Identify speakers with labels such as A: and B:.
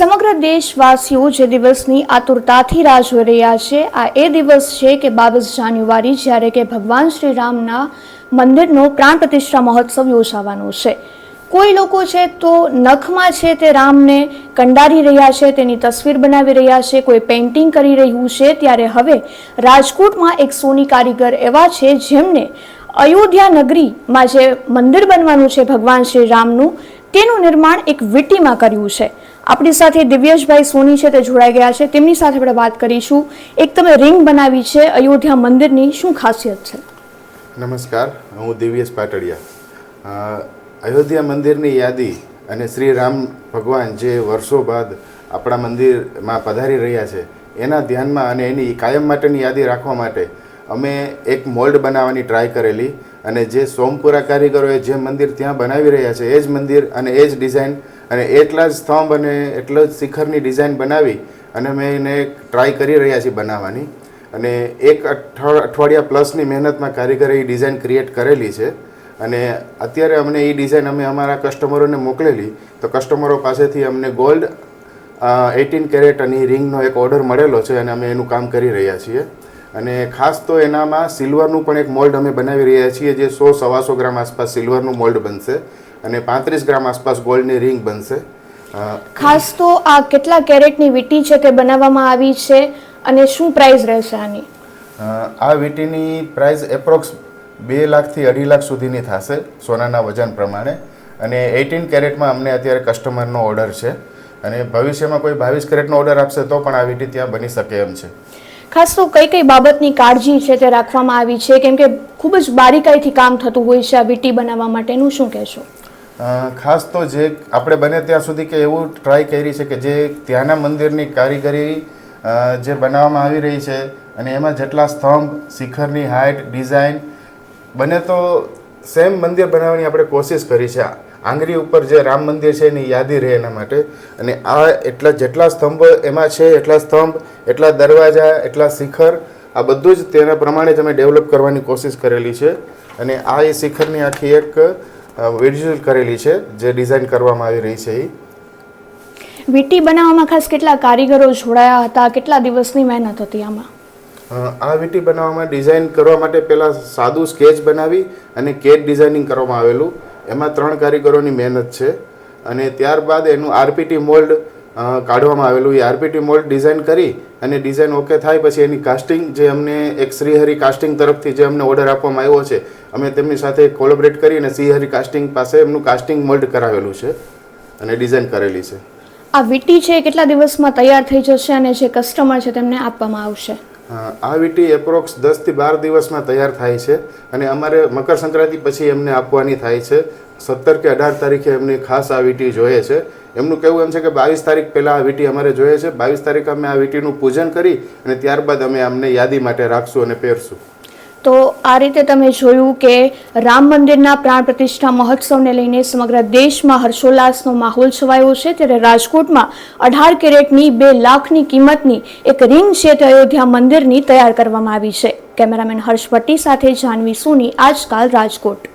A: સમગ્ર દેશવાસીઓ જે દિવસની આતુરતાથી રાહ જોઈ રહ્યા છે, આ એ દિવસ છે કે બાવીસ જાન્યુઆરી, જ્યારે કે ભગવાન શ્રી રામના મંદિરનો પ્રાણ પ્રતિષ્ઠા મહોત્સવ યોજાવાનો છે. કોઈ લોકો છે તો નખમાં છે તે રામને કંડારી રહ્યા છે, તેની તસવીર બનાવી રહ્યા છે, કોઈ પેઇન્ટિંગ કરી રહ્યું છે. ત્યારે હવે રાજકોટમાં એક સોની કારીગર એવા છે જેમને અયોધ્યા નગરીમાં જે મંદિર બનવાનું છે ભગવાન શ્રી રામનું તેનું નિર્માણ એક વીટીમાં કર્યું છે. આપણી સાથે દિવ્યેશભાઈ સોની છે, તે જોડાઈ ગયા છે. તેમની સાથે આપણે વાત કરીશું. એક તમે રિંગ બનાવી છે, અયોધ્યા મંદિરની. શું ખાસિયત છે?
B: નમસ્કાર, હું દિવ્યેશ પાટડિયા. અયોધ્યા મંદિરની યાદી અને શ્રી રામ ભગવાન જે વર્ષો બાદ આપણા મંદિરમાં પધારી રહ્યા છે, એના ધ્યાનમાં અને એની કાયમ માટેની યાદી રાખવા માટે અમે એક મોલ્ડ બનાવવાની ટ્રાય કરેલી અને જે સોમપુરા કારીગરોએ જે મંદિર ત્યાં બનાવી રહ્યા છે, એ જ મંદિર અને એ જ ડિઝાઇન અને એટલા જ સ્તંભ અને એટલો જ શિખરની ડિઝાઇન બનાવી અને અમે એને ટ્રાય કરી રહ્યા છીએ બનાવવાની. અને એક અઠવાડ- અઠવાડિયા પ્લસની મહેનતમાં કારીગરે એ ડિઝાઇન ક્રિએટ કરેલી છે. અને અત્યારે અમને એ ડિઝાઇન અમે અમારા કસ્ટમરોને મોકલેલી, તો કસ્ટમરો પાસેથી અમને ગોલ્ડ એટીન કેરેટ અને રિંગનો એક ઓર્ડર મળેલો છે અને અમે એનું કામ કરી રહ્યા છીએ. અને ખાસ તો એનામાં સિલ્વરનું પણ એક મોલ્ડ અમે બનાવી રહ્યા છીએ જે સો સવાસો ગ્રામ આસપાસ સિલ્વરનું મોલ્ડ બનશે અને પાંત્રીસ ગ્રામ આસપાસ ગોલ્ડની રિંગ બનશે.
A: ખાસ તો આ કેટલા કેરેટની વીટી છે તે બનાવવામાં આવી છે અને શું પ્રાઇસ રહેશે આની?
B: આ વીટીની પ્રાઇસ એપ્રોક્સ બે લાખથી અઢી લાખ સુધીની થશે સોનાના વજન પ્રમાણે. અને એઇટીન કેરેટમાં અમને અત્યારે કસ્ટમરનો ઓર્ડર છે. અને ભવિષ્યમાં કોઈ બાવીસ કેરેટનો ઓર્ડર આપશે તો પણ આ વીટી ત્યાં બની શકે એમ છે.
A: ખાસ તો કઈ કઈ બાબતની કાળજી છે તે રાખવામાં આવી છે? કેમ કે ખૂબ જ બારીકાઈથી કામ થતું હોય છે આ વીટી બનાવવા માટેનું. શું કહેશો?
B: ખાસ તો જે આપણે બને ત્યાં સુધી કે એવું ટ્રાય કરી છે કે જે ત્યાંના મંદિરની કારીગરી જે બનાવવામાં આવી રહી છે અને એમાં જેટલા સ્તંભ, શિખરની હાઇટ ડિઝાઇન બને તો સેમ મંદિર બનાવવાની આપણે કોશિશ કરી છે. આંગળી ઉપર જે રામ મંદિર છે એની યાદી રહે એના માટે. અને આ એટલા જેટલા સ્તંભ એમાં છે એટલા સ્તંભ એટલા દરવાજા એટલા શિખર આ બધું જ તેના પ્રમાણે જ અમે ડેવલપ કરવાની કોશિશ કરેલી છે. અને આ એ શિખરની આખી એક વિઝ્યુઅલ કરેલી છે જે ડિઝાઇન કરવામાં આવી રહી છે એ
A: વીટી બનાવવામાં ખાસ કેટલા કારીગરો જોડાયા હતા? કેટલા દિવસની મહેનત હતી આમાં?
B: આ વીટી બનાવવામાં ડિઝાઇન કરવા માટે પહેલાં સાદું સ્કેચ બનાવી અને કેક ડિઝાઇનિંગ કરવામાં આવેલું. એમાં ત્રણ કારીગરોની મહેનત છે અને ત્યારબાદ એનું આરપીટી મોલ્ડ કાઢવામાં આવેલું. એ આરપીટી મોલ્ડ ડિઝાઇન કરી અને ડિઝાઇન ઓકે થાય પછી એની કાસ્ટિંગ જે અમને એક શ્રીહરિ કાસ્ટિંગ તરફથી જે અમને ઓર્ડર આપવામાં આવ્યો છે, અમે તેમની સાથે કોલોબરેટ કરી અને શ્રીહરિ કાસ્ટિંગ પાસે એમનું કાસ્ટિંગ મોલ્ડ કરાવેલું છે અને ડિઝાઇન કરેલી છે.
A: આ વીટી છે કેટલા દિવસમાં તૈયાર થઈ જશે અને જે કસ્ટમર છે તેમને આપવામાં આવશે?
B: આ વીટી એપ્રોક્સ દસથી બાર દિવસમાં તૈયાર થાય છે અને અમારે મકર સંક્રાંતિ પછી એમને આપવાની થાય છે. સત્તર કે અઢાર તારીખે એમની ખાસ આ વીટી જોઈએ છે. એમનું કહેવું એમ છે કે બાવીસ તારીખ પહેલાં આ વીટી અમારે જોઈએ છે. બાવીસ તારીખ અમે આ વીટીનું પૂજન કરી અને ત્યારબાદ અમે અમને યાદી માટે રાખશું અને પહેરશું.
A: તો આ રીતે તમે જોયું કે રામ મંદિરના પ્રાણ પ્રતિષ્ઠા મહોત્સવને લઈને સમગ્ર દેશમાં હર્ષોલ્લાસનો માહોલ છવાયો છે. ત્યારે રાજકોટમાં અઢાર કેરેટની બે લાખની કિંમતની એક રિંગ છે તે અયોધ્યા મંદિરની તૈયાર કરવામાં આવી છે. કેમેરામેન હર્ષ ભટ્ટી સાથે જાનવી સોની આજકાલ રાજકોટ.